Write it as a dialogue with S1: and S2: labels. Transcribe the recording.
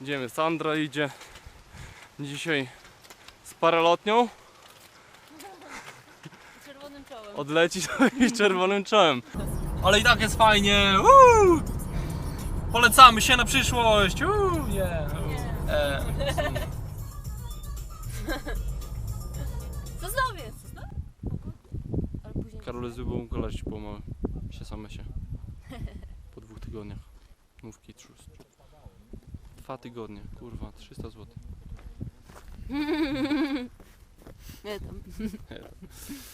S1: Idziemy, Sandra idzie dzisiaj z paralotnią.
S2: Czerwonym czołem.
S1: Odleci sobie czerwonym czołem. Ale i tak jest fajnie. Uuu! Polecamy się na przyszłość. Uuu, nie. E.
S2: Co znowu?
S1: Karol z Lubą koleś, bo się same się. Po dwóch tygodniach. Mówki trzus. Dwa tygodnie, kurwa, 300 zł.
S2: Nie tam.